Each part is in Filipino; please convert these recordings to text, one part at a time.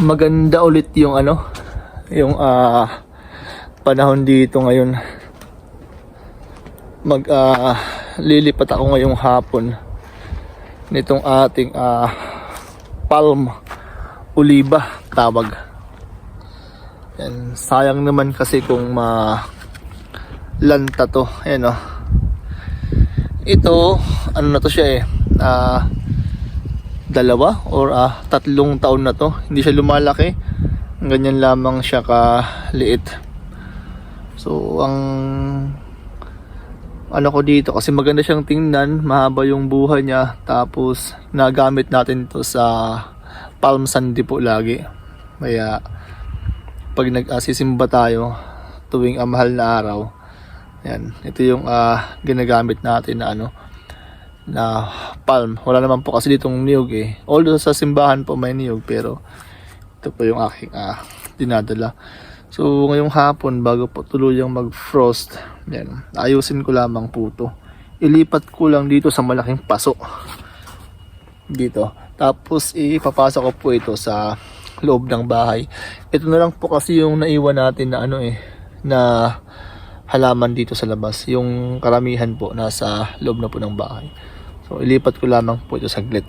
maganda ulit yung ano, yung ah panahon dito ngayon. Mag ah, lilipat ako ngayong hapon nitong ating ah palm oliba tawag. Yan, sayang naman kasi kung ma lanta to. Ayan oh. Ito, ano na to siya eh. Ah, dalawa or ah, tatlong taon na to. Hindi siya lumalaki. Ganyan lamang siya ka-liit. So, ang ano ko dito kasi maganda siyang tingnan, mahaba yung buhay niya tapos nagamit natin to sa Palm Sunday po lagi. Kaya pag nag-asisimba tayo tuwing ang mahal na araw, yan, ito yung ah, ginagamit natin na ano na palm. Wala naman po kasi ditong niyog eh. Although sa simbahan po may niyog pero ito po yung aking ah, dinadala. So ngayong hapon bago po tuluyang mag-frost, yan, ayusin ko lamang po to. Ilipat ko lang dito sa malaking paso. Dito. Tapos ipapasok ko po ito sa loob ng bahay. Ito na lang po kasi yung naiwan natin na ano eh, na halaman dito sa labas. Yung karamihan po nasa loob na po ng bahay. So ilipat ko lamang po ito saglit.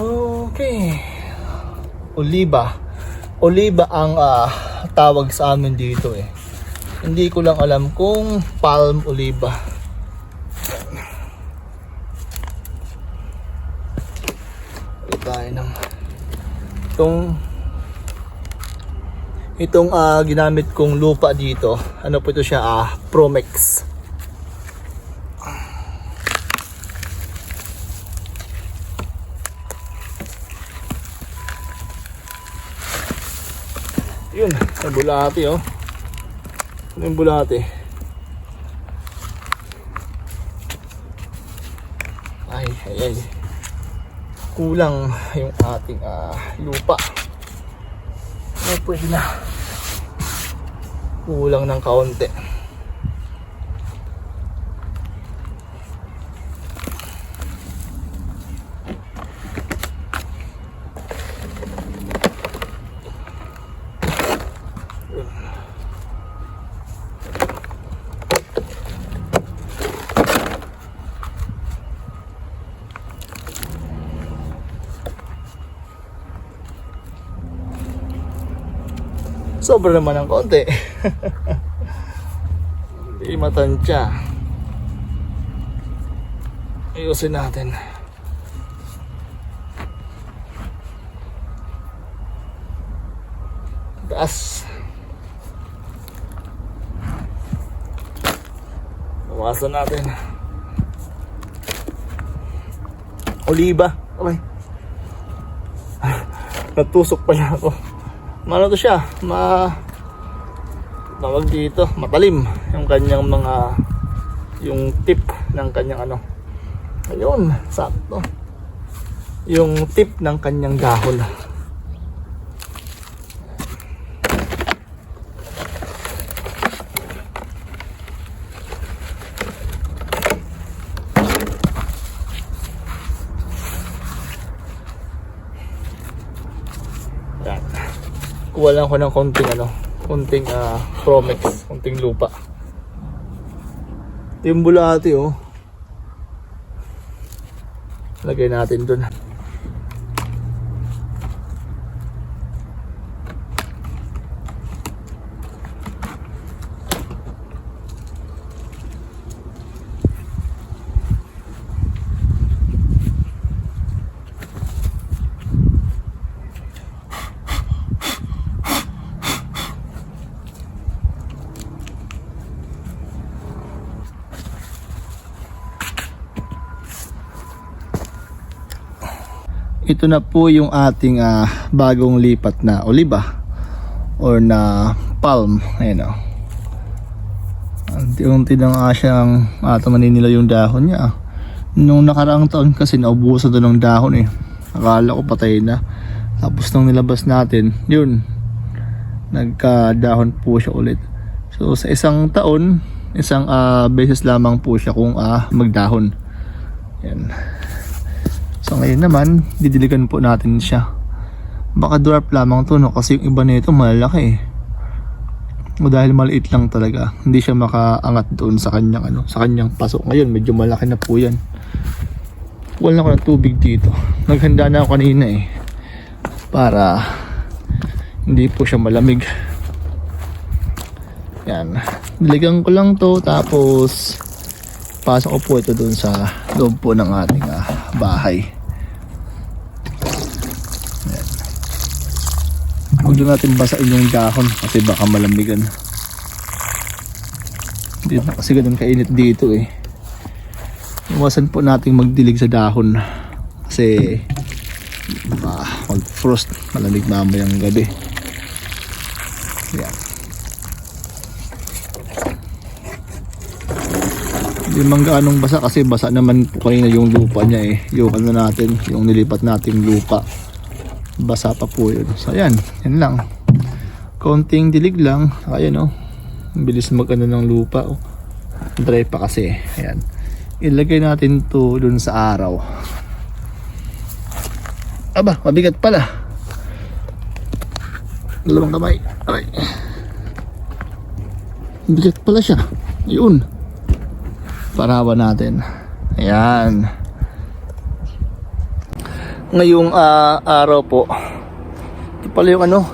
Okay. Oliba. Oliba ang ah, tawag sa amin dito eh. Hindi ko lang alam kung palm oliba. Tayo ng itong itong ah, ginamit kong lupa dito. Ano po ito siya? Ah, Promex. Yun, sa bulati oh. Ano yung bulati? Ay, ay, ay. Kulang yung ating ah, lupa. Ay, pwede na. Kulang ng kaunti. Sobra naman ng konti. Hindi matansya. Ayusin natin. Taas. Bawasan natin. Oliba. Okay. Natusok pala ako. Ano to siya? Ma tawag dito, matalim yung kanyang mga yung tip ng kanyang ano. Ayun, sakto. Yung tip ng kanyang dahon. Yan. Kuha lang ako ng konting ano, konting ah, Promex, konting lupa. Ito yung bulati oh. Lagay natin dun. Ito na po yung ating ah, bagong lipat na oliba or na palm. Ayun o unti-unti na nga siyang atamanin nila yung dahon niya nung nakaraang taon kasi naubusan doon ng dahon eh. Akala ko patay na. Tapos nung nilabas natin yun nagkadahon po siya ulit. So sa isang taon isang ah, beses lamang po siya kung ah, magdahon. Yan So ngayon naman, didiligan po natin siya. Baka dwarf lamang to no kasi yung iba nito malalaki eh. O dahil maliit lang talaga, hindi siya makaangat doon sa kanyang ano, sa kanyang pasok. Ngayon medyo malaki na po 'yan. Wala ako ng tubig dito. Naghanda na ako kanina eh. Para hindi po siya malamig. Yan. Diligan ko lang to tapos pasok ko po ito doon sa loob po ng ating ah, bahay. Huwag lang natin basain yung dahon kasi baka malamigan. Hindi na kasi ganun kainit dito eh. Iwasan po natin magdilig sa dahon kasi baka mag-frost malamig mamayang gabi. Yan. Man gaanong basa kasi basa naman po kanina yung lupa niya eh. Yung ano natin, yung nilipat nating lupa basa pa po yun. So ayan, yan lang. Konting dilig lang. Ayan oh. Ang bilis mag ano ng lupa oh. Dry pa kasi. Ayan. Ilagay natin to dun sa araw. Aba, mabigat pala. Dalawang kamay. Aray. Bigat pala siya. Yun. Parawan natin. Ayan. Ngayong ah, araw po ito pala yung ano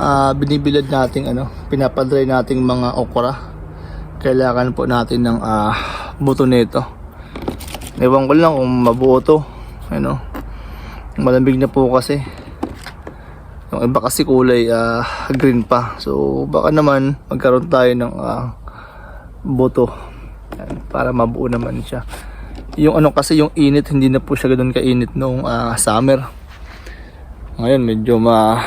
ah, binibilad nating ano pinapadry nating mga okra. Kailangan po natin ng ah, buto nito. Ewan ko lang kung mabuo to ano. Malamig na po kasi. Yung iba kasi kulay ah, green pa. So baka naman magkaroon tayo ng buto. Yan, para mabuo naman siya. Yung ano kasi yung init hindi na po siya ganoon kainit noong ah, summer. Ngayon medyo ma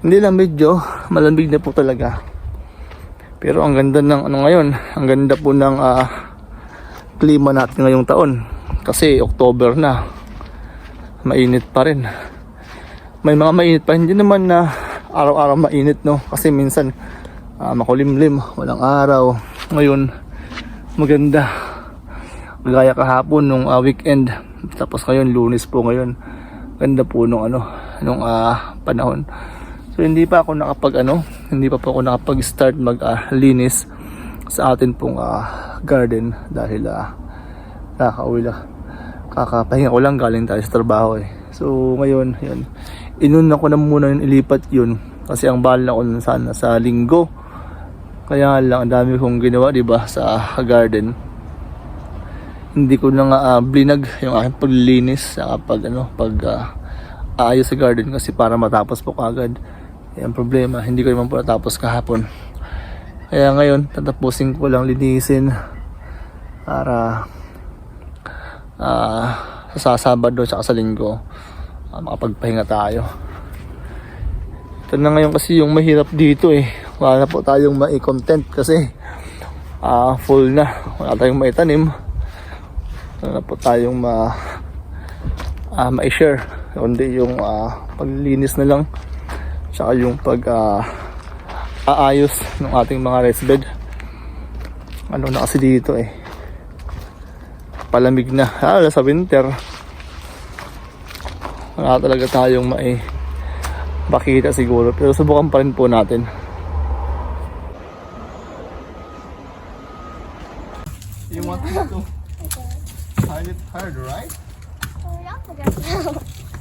hindi lang medyo malamig na po talaga. Pero ang ganda ng ano ngayon ang ganda po ng ah, klima natin ngayong taon. Kasi October na. Mainit pa rin. May mga mainit pa hindi naman na araw-araw mainit no? Kasi minsan ah, makulimlim walang araw. Ngayon maganda Gaya kahapon nung ah, weekend tapos ngayon lunes po ngayon. Ganda po nung ano nung ah, panahon. So hindi pa ako nakapag ano, hindi pa po ako nakapag-start mag-linis sa atin pong ah, garden dahil ah kakauwi lang. Kakapahinga ko lang galing tayo sa trabaho eh. So ngayon, yun. Inuna ko na muna yung ilipat yun kasi ang bala ko sana sa linggo. Kaya lang ang dami kong ginawa 'di ba sa garden. Hindi ko na nga uh, blinag yung aking paglilinis sa pag ano pag uh, aayos sa garden kasi para matapos po kagad. Yan problema hindi ko naman po natapos kahapon. Kaya ngayon tatapusin ko lang linisin para uh, sa Sabado at sa Linggo uh, makapagpahinga tayo. Ito na ngayon kasi yung mahirap dito eh wala na po tayong mai-content kasi uh, full na. Wala tayong maitanim. Na po tayong ma uh, ma-share. Kundi yung uh, paglilinis na lang. Tsaka yung pag uh, aayos ng ating mga rest bed. Ano na kasi dito eh. Palamig na. Lalo sa winter. Wala talaga tayong mai bakita siguro. Pero subukan pa rin po natin you want to find it hard right oh,